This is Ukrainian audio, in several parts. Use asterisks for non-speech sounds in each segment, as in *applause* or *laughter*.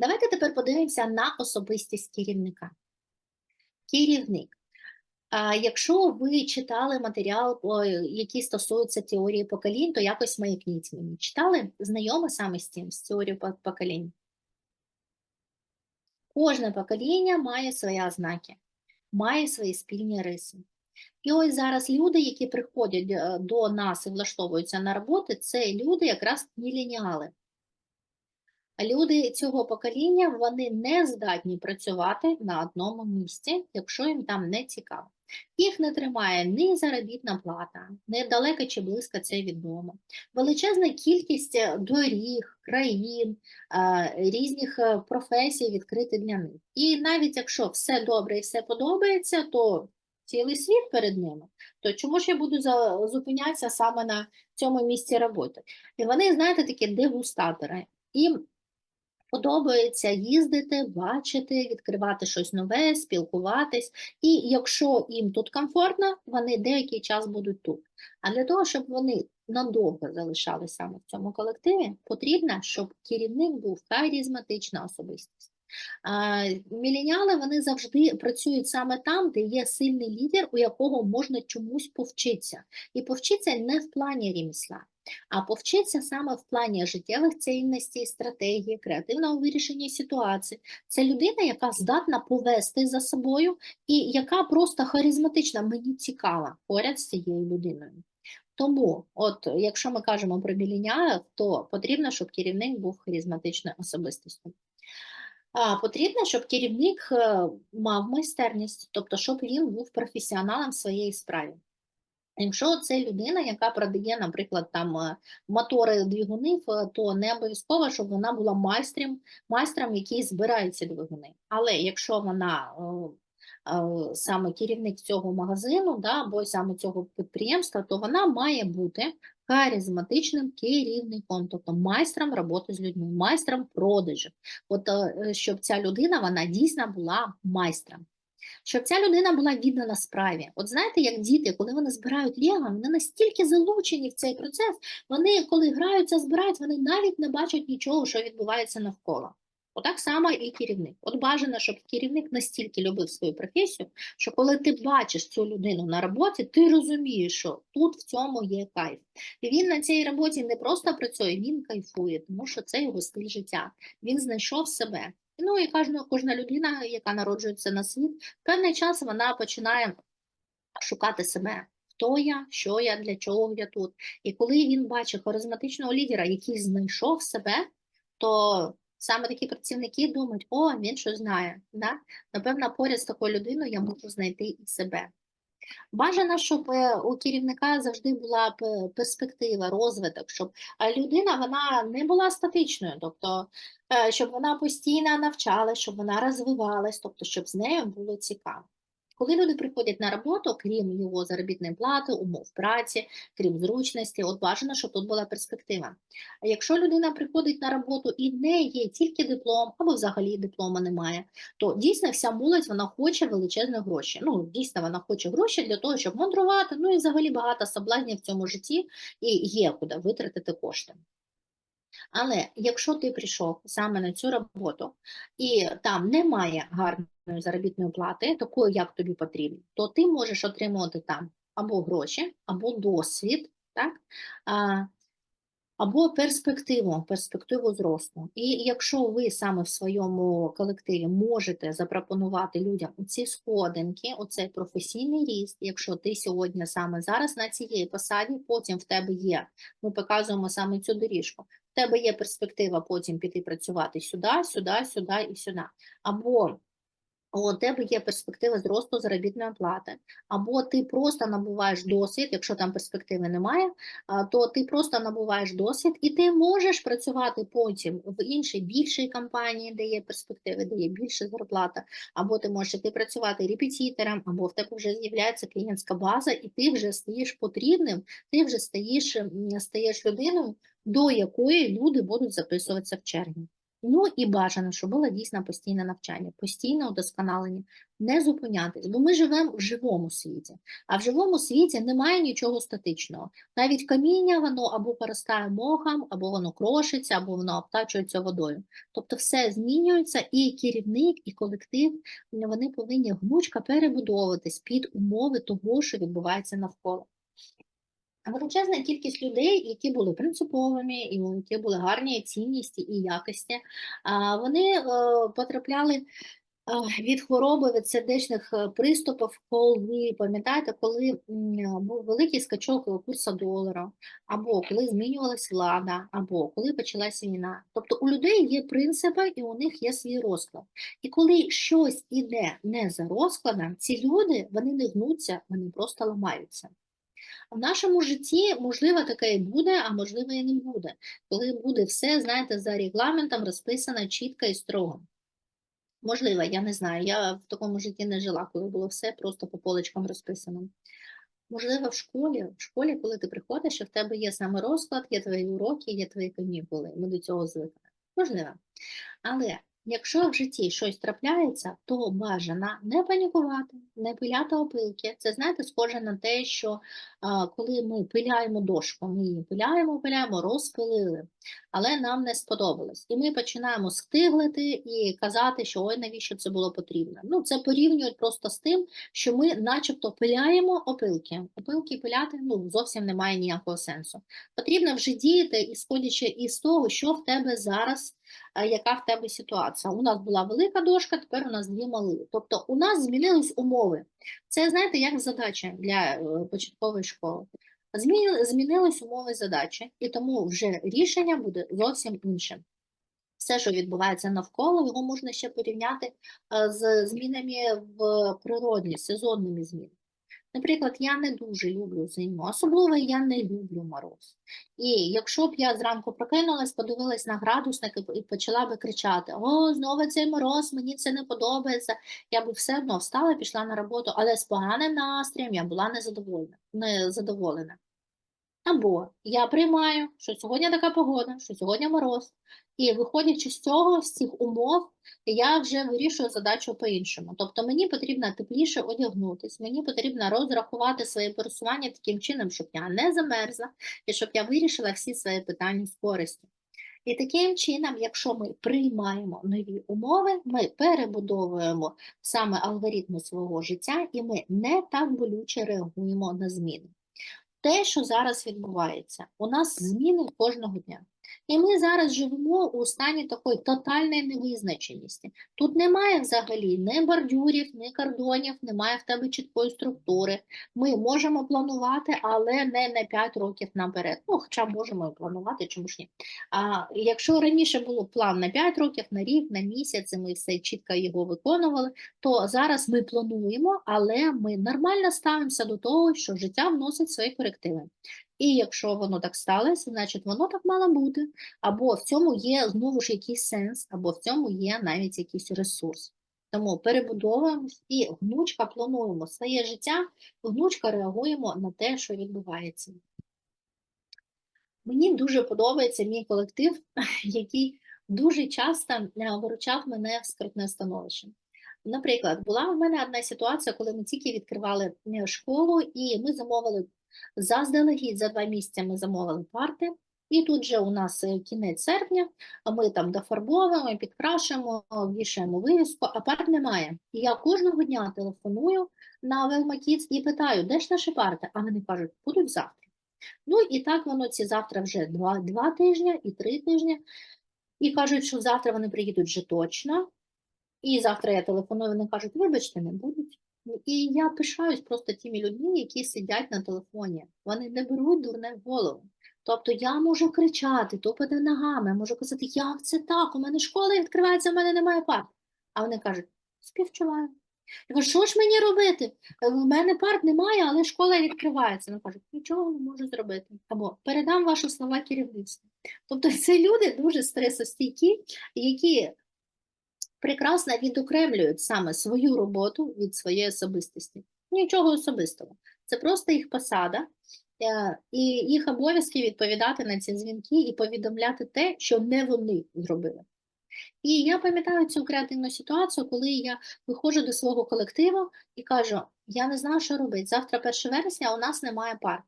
Давайте тепер подивимося на особистість керівника. Керівник. Якщо ви читали матеріал, який стосується теорії поколінь, то якось маякніть мені. Читали? Знайомі саме з цим, з теорією поколінь? Кожне покоління має свої ознаки, має свої спільні риси. І ось зараз люди, які приходять е, до нас і влаштовуються на роботи, це люди якраз міленіали. Люди цього покоління вони не здатні працювати на одному місці, якщо їм там не цікаво. Їх не тримає ні заробітна плата, ні далеко чи близько це від дому. Величезна кількість е, доріг, країн, е, різних е, професій відкриті для них. І навіть якщо все добре і все подобається, то цілий світ перед ними, то чому ж я буду зупинятися саме на цьому місці роботи? І вони, знаєте, такі дегустатори. Їм подобається їздити, бачити, відкривати щось нове, спілкуватись. І якщо їм тут комфортно, вони деякий час будуть тут. А для того, щоб вони надовго залишалися саме в цьому колективі, потрібно, щоб керівник був харизматична особистість. Міленіали вони завжди працюють саме там, де є сильний лідер, у якого можна чомусь повчитися. І повчитися не в плані ремісла, а повчитися саме в плані життєвих цінностей, стратегії, креативного вирішення ситуацій. Це людина, яка здатна повести за собою і яка просто харизматична, мені цікава поряд з цією людиною. Тому, от якщо ми кажемо про міленіалів, то потрібно, щоб керівник був харизматичною особистістю. А, потрібно, щоб керівник е, мав майстерність, тобто, щоб він був професіоналом в своєї справі. Якщо це людина, яка продає, наприклад, там е, мотори двигунів, е, то не обов'язково, щоб вона була майстром, майстром, який збирає ці двигуни. Але якщо вона е, саме керівник цього магазину, да, або саме цього підприємства, то вона має бути харизматичним керівником, тобто майстром роботи з людьми, майстром продажу. От щоб ця людина вона дійсно була майстром. Щоб ця людина була віддана справі. От знаєте, як діти, коли вони збирають лего, вони настільки залучені в цей процес, вони, коли граються, збирають, вони навіть не бачать нічого, що відбувається навколо. Отак само і керівник. От бажано, щоб керівник настільки любив свою професію, що коли ти бачиш цю людину на роботі, ти розумієш, що тут в цьому є кайф. І він на цій роботі не просто працює, він кайфує, тому що це його стиль життя. Він знайшов себе. Ну і кожна, кожна людина, яка народжується на світ, певний час вона починає шукати себе. Хто я, що я, для чого я тут. І коли він бачить харизматичного лідера, який знайшов себе, то саме такі працівники думають, о, він що знає. Да? Напевно, поряд з такою людиною я можу знайти і себе. Бажано, щоб е, у керівника завжди була перспектива, розвиток, щоб е, людина вона не була статичною, тобто е, щоб вона постійно навчалась, щоб вона розвивалась, тобто щоб з нею було цікаво. Коли люди приходять на роботу, крім його заробітної плати, умов праці, крім зручності, от бажано, щоб тут була перспектива. А якщо людина приходить на роботу і не є тільки диплом, або взагалі диплома немає, то дійсно вся молодь вона хоче величезні гроші. Ну, дійсно, вона хоче гроші для того, щоб мандрувати, ну і взагалі багато соблазнів в цьому житті і є куди витратити кошти. Але якщо ти прийшов саме на цю роботу і там немає гарної заробітної плати, такої, як тобі потрібно, то ти можеш отримувати там або гроші, або досвід, так? А, або перспективу, перспективу зросту. І якщо ви саме в своєму колективі можете запропонувати людям ці сходинки, оцей професійний ріст, якщо ти сьогодні саме зараз на цієї посаді, потім в тебе є, ми показуємо саме цю доріжку, в тебе є перспектива потім піти працювати сюди, сюди, сюди і сюди. Або у тебе є перспектива зросту заробітної плати, або ти просто набуваєш досвід, якщо там перспективи немає, то ти просто набуваєш досвід, і ти можеш працювати потім в іншій більшій компанії, де є перспективи, де є більша зарплата, або ти можеш іти працювати репетитором, або в тебе вже з'являється клієнтська база, і ти вже стаєш потрібним, ти вже стаєш, стаєш людиною, до якої люди будуть записуватися в черги. Ну і бажано, щоб було дійсно постійне навчання, постійне удосконалення, не зупинятись, бо ми живемо в живому світі, а в живому світі немає нічого статичного. Навіть каміння воно або поростає мохом, або воно крошиться, або воно обтачується водою. Тобто все змінюється, і керівник, і колектив вони повинні гнучко перебудовуватись під умови того, що відбувається навколо. Величезна кількість людей, які були принциповими, і які були гарні цінності і якості, вони е, потрапляли е, від хвороби, від сердечних е, приступів, коли, пам'ятаєте, коли був великий скачок курсу долара, або коли змінювалась влада, або коли почалася війна. Тобто у людей є принципи і у них є свій розклад. І коли щось іде не за розкладом, ці люди вони не гнуться, вони просто ламаються. В нашому житті, можливо, таке і буде, а можливо, і не буде. Коли буде все, знаєте, за регламентом розписано чітко і строго. Можливо, я не знаю. Я в такому житті не жила, коли було все просто по поличкам розписано. Можливо, в школі, в школі, коли ти приходиш, і в тебе є саме розклад, є твої уроки, є твої канікули. Ми до цього звикли. Можливо. Але Якщо в житті щось трапляється, то бажано не панікувати, не пиляти опилки. Це, знаєте, схоже на те, що а, коли ми пиляємо дошку, ми її пиляємо, пиляємо, розпилили, але нам не сподобалось. І ми починаємо стиглити і казати, що ой, навіщо це було потрібно. Ну, Це порівнюють просто з тим, що ми начебто пиляємо опилки. Опилки пиляти ну, зовсім немає ніякого сенсу. Потрібно вже діяти, ісходячи із того, що в тебе зараз яка в тебе ситуація. У нас була велика дошка, тепер у нас дві мали. Тобто у нас змінились умови. Це, знаєте, як задача для е, початкової школи. Змінились умови задачі, і тому вже рішення буде зовсім іншим. Все, що відбувається навколо, його можна ще порівняти е, з змінами в природі, сезонними змінами. Наприклад, я не дуже люблю зиму, особливо я не люблю мороз. І якщо б я зранку прокинулась, подивилась на градусник і почала би кричати: О, знову цей мороз, мені це не подобається, я б все одно встала, пішла на роботу, але з поганим настроєм я була незадоволена. незадоволена. Або я приймаю, що сьогодні така погода, що сьогодні мороз, і виходячи з цього, з цих умов, я вже вирішую задачу по-іншому. Тобто мені потрібно тепліше одягнутися, мені потрібно розрахувати своє пересування таким чином, щоб я не замерзла і щоб я вирішила всі свої питання з користю. І таким чином, якщо ми приймаємо нові умови, ми перебудовуємо саме алгоритми свого життя, і ми не так болюче реагуємо на зміни. Те, що зараз відбувається, у нас зміни кожного дня. І ми зараз живемо у стані такої тотальної невизначеності. Тут немає взагалі ні бордюрів, ні кордонів, немає в тебе чіткої структури. Ми можемо планувати, але не на 5 років наперед. Ну, хоча можемо і планувати, чому ж ні. А якщо раніше було план на 5 років, на рік, на місяць, і ми все чітко його виконували, то зараз ми плануємо, але ми нормально ставимося до того, що життя вносить свої корективи. І якщо воно так сталося, значить воно так мало бути, або в цьому є знову ж якийсь сенс, або в цьому є навіть якийсь ресурс. Тому перебудовуємось і гнучка плануємо своє життя, гнучка реагуємо на те, що відбувається. Мені дуже подобається мій колектив, *laughs* який дуже часто е, виручав мене в скрутне становище. Наприклад, була в мене одна ситуація, коли ми тільки відкривали е, школу, і ми замовили Заздалегідь за два місяці ми замовили парти, і тут же у нас е, кінець серпня, ми там дофарбовуємо, підкрашуємо, вішаємо вивіску, а парт немає. І я кожного дня телефоную на Велмакіц і питаю, де ж наші парти? А вони кажуть, будуть завтра. Ну і так воно ці завтра вже два, два тижні і три тижні. І кажуть, що завтра вони приїдуть вже точно. І завтра я телефоную, вони кажуть, вибачте, не будуть. І я пишаюсь просто тими людьми, які сидять на телефоні. Вони не беруть дурне в голову. Тобто я можу кричати, тупати ногами, можу казати, як це так, у мене школа відкривається, у мене немає парт. А вони кажуть, співчуваю. Я кажу, що ж мені робити? У мене парт немає, але школа відкривається. Вони кажуть, нічого не можу зробити. Або передам ваші слова керівництву. Тобто це люди дуже стресостійкі, які прекрасно відокремлюють саме свою роботу від своєї особистості. Нічого особистого. Це просто їх посада, е, і їх обов'язки відповідати на ці дзвінки і повідомляти те, що не вони зробили. І я пам'ятаю цю креативну ситуацію, коли я виходжу до свого колективу і кажу: я не знаю, що робити. Завтра 1 вересня, у нас немає пар.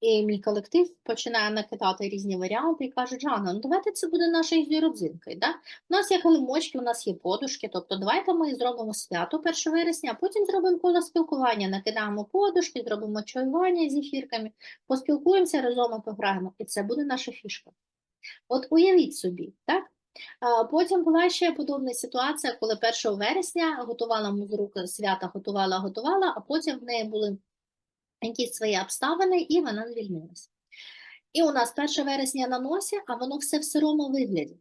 І мій колектив починає накидати різні варіанти і каже, Жанна, ну давайте це буде нашою родзинкою. Да? У нас є килимочки, у нас є подушки, тобто давайте ми зробимо свято 1 вересня, а потім зробимо коло спілкування, накидаємо подушки, зробимо чаювання з ефірками, поспілкуємося разом і пограємо. І це буде наша фішка. От уявіть собі, так? Потім була ще подобна ситуація, коли 1 вересня готувала музрук свята, готувала, готувала, а потім в неї були якісь свої обставини, і вона звільнилася. І у нас 1 вересня на носі, а воно все в сирому вигляді.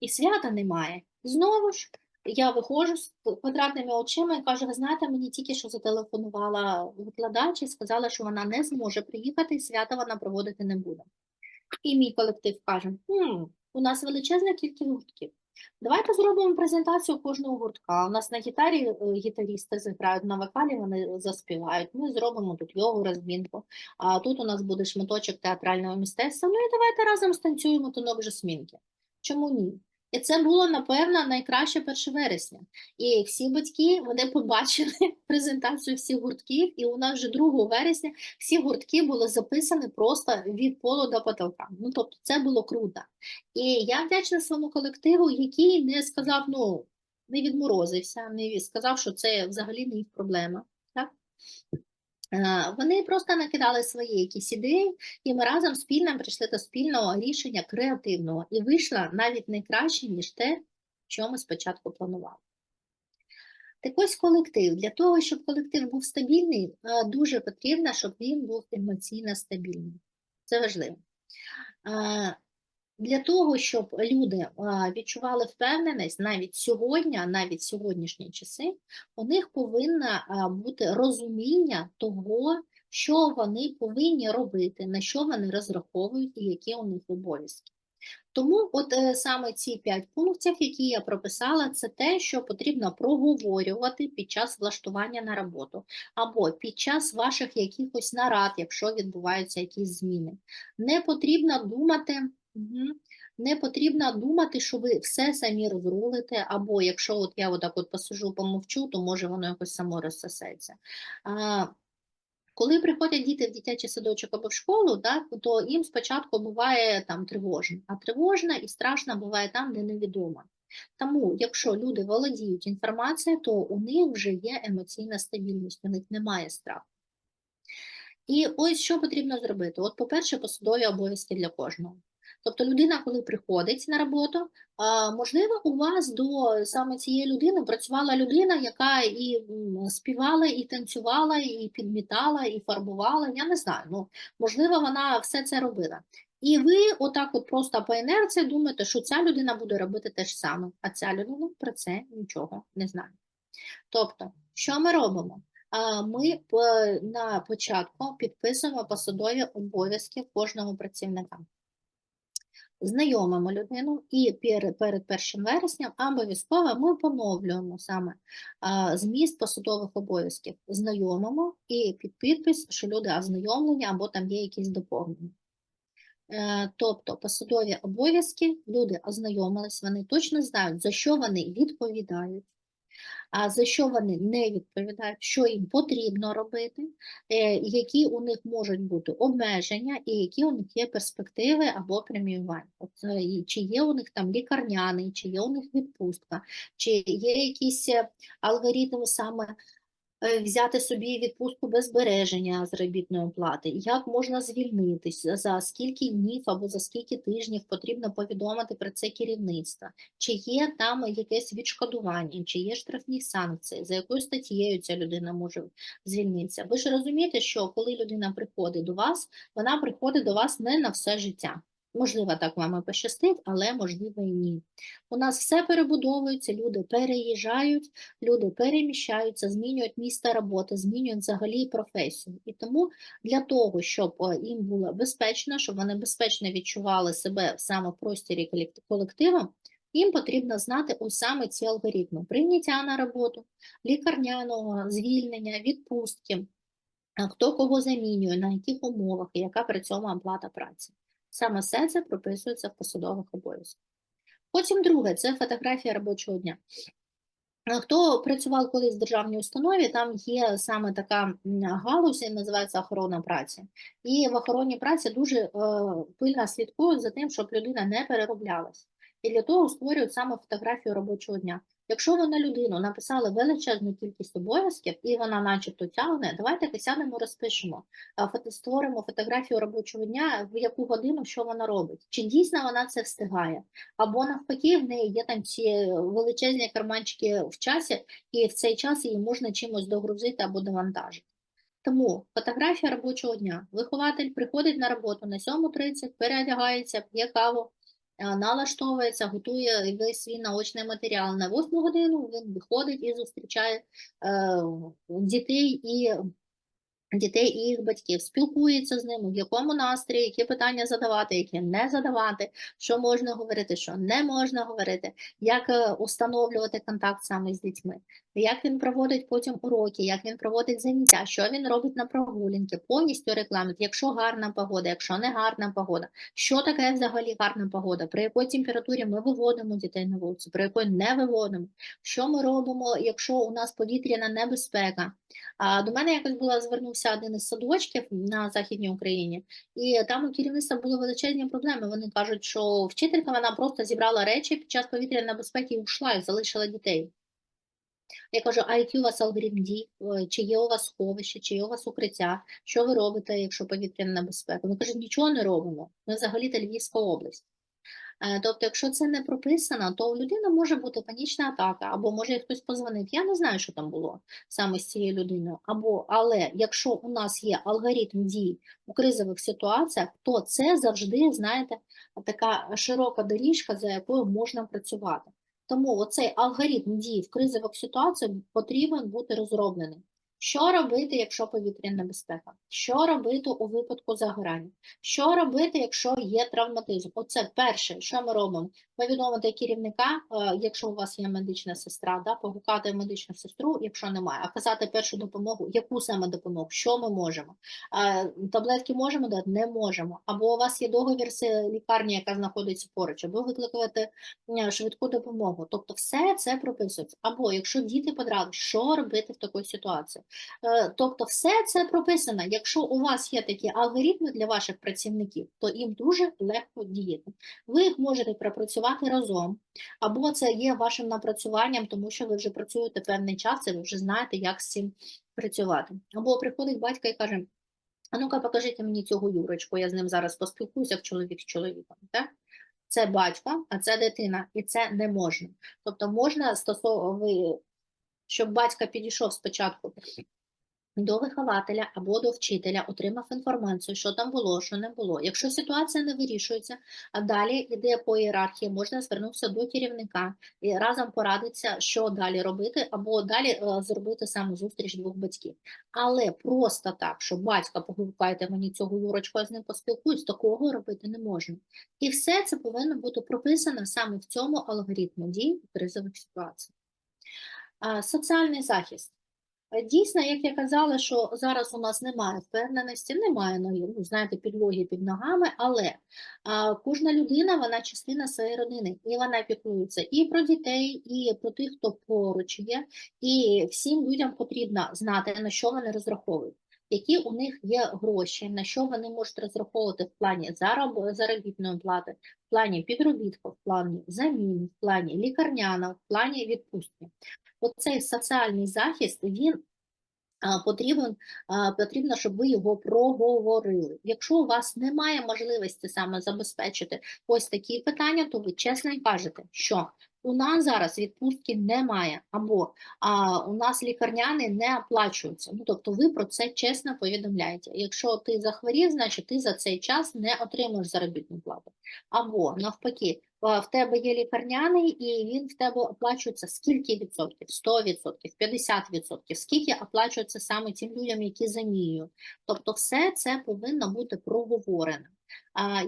І свята немає. Знову ж я виходжу з квадратними очима і кажу: ви знаєте, мені тільки що зателефонувала викладач і сказала, що вона не зможе приїхати, і свята вона проводити не буде. І мій колектив каже: хм, у нас величезна кількість гуртків. Давайте зробимо презентацію кожного гуртка. У нас на гітарі е, гітарісти зіграють на вокалі, вони заспівають. Ми зробимо тут йогу, розмінку. А тут у нас буде шматочок театрального мистецтва. Ну і давайте разом станцюємо тонок жасмінки. Чому ні? І це було, напевно, найкраще 1 вересня. І всі батьки вони побачили *laughs* презентацію всіх гуртків, і у нас вже 2 вересня всі гуртки були записані просто від полу до потолка. Ну, тобто, це було круто. І я вдячна своєму колективу, який не сказав, ну, не відморозився, не сказав, що це взагалі не їх проблема. Так? Е, Вони просто накидали свої якісь ідеї, і ми разом спільно прийшли до спільного рішення креативного і вийшло навіть не краще, ніж те, що ми спочатку планували. Так ось колектив. Для того, щоб колектив був стабільний, е, дуже потрібно, щоб він був емоційно стабільним. Це важливо. Для того, щоб люди відчували впевненість навіть сьогодні, навіть сьогоднішні часи, у них повинно е, бути розуміння того, що вони повинні робити, на що вони розраховують і які у них обов'язки. Тому от е, саме ці п'ять пунктів, які я прописала, це те, що потрібно проговорювати під час влаштування на роботу, або під час ваших якихось нарад, якщо відбуваються якісь зміни. Не потрібно думати. Не потрібно думати, що ви все самі розрулите, або якщо от я отак от посижу, помовчу, то може воно якось само розсосеться. А, коли приходять діти в дитячий садочок або в школу, так, то їм спочатку буває там тривожно, а тривожно і страшно буває там, де невідомо. Тому, якщо люди володіють інформацією, то у них вже є емоційна стабільність, у них немає страху. І ось що потрібно зробити. От, по-перше, посадові обов'язки для кожного. Тобто людина, коли приходить на роботу, можливо, у вас до саме цієї людини працювала людина, яка і співала, і танцювала, і підмітала, і фарбувала. Я не знаю. Ну, можливо, вона все це робила. І ви отак, от просто по інерції думаєте, що ця людина буде робити те ж саме, а ця людина про це нічого не знає. Тобто, що ми робимо? Ми на початку підписуємо посадові обов'язки кожного працівника знайомимо людину і перед, 1 вересням обов'язково ми поновлюємо саме зміст посадових обов'язків, знайомимо і під підпис, що люди ознайомлені або там є якісь доповнення. Е, Тобто посадові обов'язки, люди ознайомились, вони точно знають, за що вони відповідають, за що вони не відповідають, що їм потрібно робити, е, які у них можуть бути обмеження і які у них є перспективи або преміювання. От, е, чи є у них там лікарняний, чи є у них відпустка, чи є якісь е, алгоритми саме взяти собі відпустку без збереження заробітної плати, як можна звільнитись, за скільки днів або за скільки тижнів потрібно повідомити про це керівництво, чи є там якесь відшкодування, чи є штрафні санкції, за якою статтєю ця людина може звільнитися. Ви ж розумієте, що коли людина приходить до вас, вона приходить до вас не на все життя. Можливо, так вам і пощастить, але можливо і ні. У нас все перебудовується, люди переїжджають, люди переміщаються, змінюють місце роботи, змінюють взагалі професію. І тому для того, щоб е, їм було безпечно, щоб вони безпечно відчували себе в просторі колект- колективу, їм потрібно знати ось саме ці алгоритми: прийняття на роботу, лікарняного, звільнення, відпустки, хто кого замінює, на яких умовах і яка при цьому оплата праці. Саме все це прописується в посадових обов'язках. Потім друге це фотографія робочого дня. Е, Хто працював колись в державній установі, там є саме така галузь, називається охорона праці. І в охороні праці дуже е, пильно слідкують за тим, щоб людина не перероблялась. І для того створюють саме фотографію робочого дня. Якщо ви на людину написали величезну кількість обов'язків, і вона начебто тягне, давайте сядемо, розпишемо, створимо фотографію робочого дня, в яку годину що вона робить. Чи дійсно вона це встигає? Або навпаки, в неї є там ці величезні карманчики в часі, і в цей час її можна чимось догрузити або довантажити. Тому фотографія робочого дня. Вихователь приходить на роботу на 7.30, переодягається, п'є каву, е, налаштовується, готує весь свій наочний матеріал. На 8 годину він виходить і зустрічає е, дітей і дітей і їх батьків, спілкується з ними, в якому настрої, які питання задавати, які не задавати, що можна говорити, що не можна говорити, як е, установлювати контакт саме з дітьми, як він проводить потім уроки, як він проводить заняття, що він робить на прогулянки, повністю регламент, якщо гарна погода, якщо не гарна погода, що таке взагалі гарна погода, при якій температурі ми виводимо дітей на вулицю, при якій не виводимо, що ми робимо, якщо у нас повітряна небезпека. До мене якось була звернувся один із садочків на Західній Україні, і там у керівництва були величезні проблеми. Вони кажуть, що вчителька вона просто зібрала речі під час повітряної небезпеки і ушла, і залишила дітей. Я кажу, а який у вас алгоритм? Е, Чи є у вас сховище, чи є у вас укриття? Що ви робите, якщо повітряна небезпека? Вони кажуть, нічого не робимо. Ми взагалі-то Львівська область. Е, Тобто, якщо це не прописано, то у людини може бути панічна атака, або може хтось позвонив. Я не знаю, що там було саме з цією людиною. Або, але якщо у нас є алгоритм дій у кризових ситуаціях, то це завжди, знаєте, така широка доріжка, за якою можна працювати. Тому оцей алгоритм дій в кризових ситуаціях потрібен бути розроблений. Що робити, якщо повітряна небезпека? Що робити у випадку загорання? Що робити, якщо є травматизм? Оце перше, що ми робимо. Повідомити керівника, е, якщо у вас є медична сестра, да, погукати медичну сестру, якщо немає, а казати першу допомогу, яку саме допомогу, що ми можемо. Е, Таблетки можемо дати? Не можемо. Або у вас є договір з лікарні, яка знаходиться поруч, або викликати швидку допомогу. Тобто все це прописується. Або якщо діти подрали, що робити в такій ситуації? Е, Тобто все це прописано. Якщо у вас є такі алгоритми для ваших працівників, то їм дуже легко діяти. Ви їх можете пропрацювати разом, або це є вашим напрацюванням, тому що ви вже працюєте певний час, і ви вже знаєте, як з цим працювати. Або приходить батько і каже: А ну-ка, покажіть мені цього Юрочку, я з ним зараз поспілкуюся, як чоловік з чоловіком. Так? Це батько, а це дитина, і це не можна. Тобто можна стосовно, щоб батько підійшов спочатку до вихователя або до вчителя, отримав інформацію, що там було, що не було. Якщо ситуація не вирішується, а далі йде по ієрархії, можна звернутися до керівника і разом порадитися, що далі робити, або далі е, зробити саме зустріч двох батьків. Але просто так, що батька погукайте мені цього Юрочку, я з ним поспілкуюсь, такого робити не можна. І все це повинно бути прописано саме в цьому алгоритмі дій кризових ситуаціях. Соціальний захист. Е, Дійсно, як я казала, що зараз у нас немає впевненості, немає ноги, ну, знаєте, підлоги під ногами, але а, кожна людина, вона частина своєї родини, і вона піклується і про дітей, і про тих, хто поруч є, і всім людям потрібно знати, на що вони розраховують. Які у них є гроші, на що вони можуть розраховувати в плані зароб- заробітної плати, в плані підробітку, в плані заміни, в плані лікарняного, в плані відпустки. Оцей соціальний захист, він потрібен, потрібно, щоб ви його проговорили. Якщо у вас немає можливості саме забезпечити ось такі питання, то ви чесно кажете, що у нас зараз відпустки немає, або а, у нас лікарняни не оплачуються. Ну, тобто ви про це чесно повідомляєте. Якщо ти захворів, значить ти за цей час не отримаєш заробітну плату. Або навпаки, в тебе є лікарняний, і він в тебе оплачується скільки відсотків? 100 відсотків, 50 відсотків. Скільки оплачується саме тим людям, які заміють. Тобто все це повинно бути проговорено.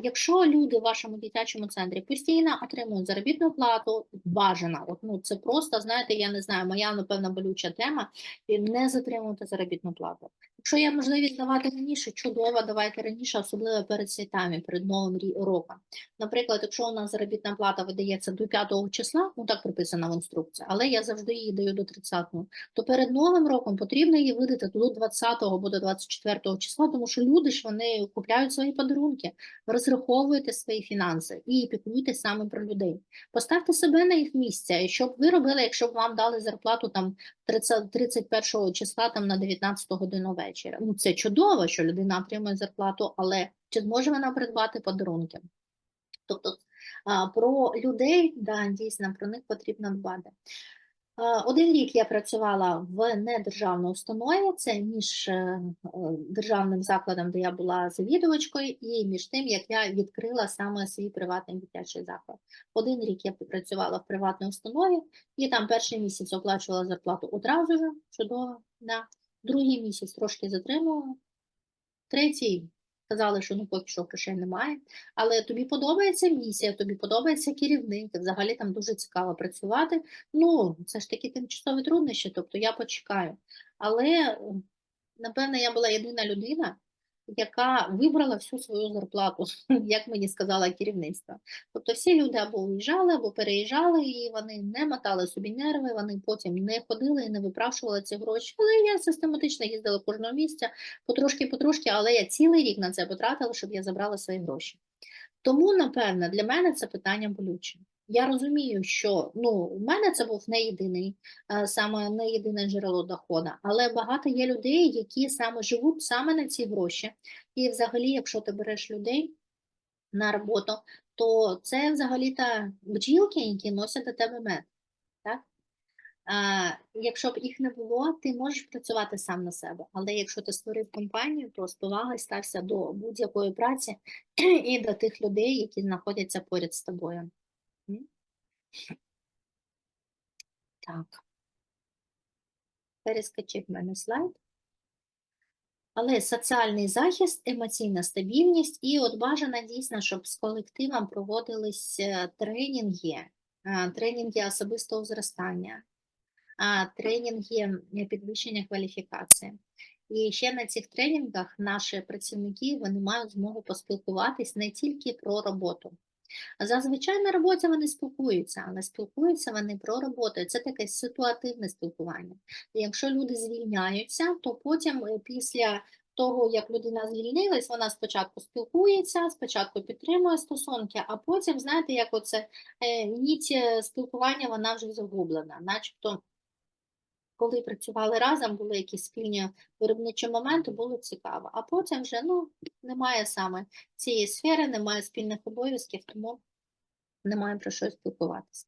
Якщо люди в вашому дитячому центрі постійно отримують заробітну плату, бажано, от, ну, це просто, знаєте, я не знаю, моя, напевно, болюча тема, не затримувати заробітну плату. Якщо є можливість давати раніше, чудово, давайте раніше, особливо перед святами, перед Новим роком. Наприклад, якщо у нас заробітна плата видається до 5 числа, ну так прописано в інструкції, але я завжди її даю до 30-го, то перед Новим роком потрібно її видати до 20-го або до 24 числа, тому що люди ж вони купляють свої подарунки, розраховуйте свої фінанси і піклуйте саме про людей. Поставте себе на їх місце, щоб ви робили, якщо б вам дали зарплату там 30, 31 числа там на 19 годину вечора. Ну це чудово, що людина отримує зарплату, але чи зможе вона придбати подарунки? Тобто про людей, да, дійсно, про них потрібно дбати. А, Один рік я працювала в недержавній установі, це між е, е, державним закладом, де я була завідувачкою, і між тим, як я відкрила саме свій приватний дитячий заклад. Один рік я працювала в приватній установі, і там перший місяць оплачувала зарплату одразу ж, чудово, да. другий місяць трошки затримувала, третій сказали, що ну поки що грошей немає. Але тобі подобається місія, тобі подобається керівник, взагалі там дуже цікаво працювати. Ну, це ж такі тимчасові труднощі, тобто я почекаю. Але, напевно, я була єдина людина, яка вибрала всю свою зарплату, *laughs* як мені сказала керівництво. Тобто всі люди або уїжджали, або переїжджали, і вони не мотали собі нерви, вони потім не ходили і не випрашували ці гроші. Але я систематично їздила кожного місця, потрошки-потрошки, але я цілий рік на це потратила, щоб я забрала свої гроші. Тому, напевно, для мене це питання болюче. Я розумію, що ну, у мене це був не єдиний, е, саме не єдине джерело доходу, але багато є людей, які саме живуть саме на ці гроші. І взагалі, якщо ти береш людей на роботу, то це взагалі-то бджілки, які носять до тебе мед. Так? А, якщо б їх не було, ти можеш працювати сам на себе. Але якщо ти створив компанію, то з повагою стався до будь-якої праці *clears throat* і до тих людей, які знаходяться поряд з тобою. Так. Перескочив в мене слайд. Але соціальний захист, емоційна стабільність, і от бажано дійсно, щоб з колективом проводились е, тренінги, тренінги особистого зростання, тренінги е, підвищення кваліфікації. І ще на цих тренінгах наші працівники вони мають змогу поспілкуватись не тільки про роботу. Зазвичай на роботі вони спілкуються, але спілкуються вони про роботу. Це таке ситуативне спілкування. Якщо люди звільняються, то потім е, після того, як людина звільнилась, вона спочатку спілкується, спочатку підтримує стосунки, а потім, знаєте, як оце е, ніть е, спілкування вона вже загублена, начебто. Коли працювали разом, були якісь спільні виробничі моменти, було цікаво. А потім вже ну, немає саме цієї сфери, немає спільних обов'язків, тому немає про що спілкуватися.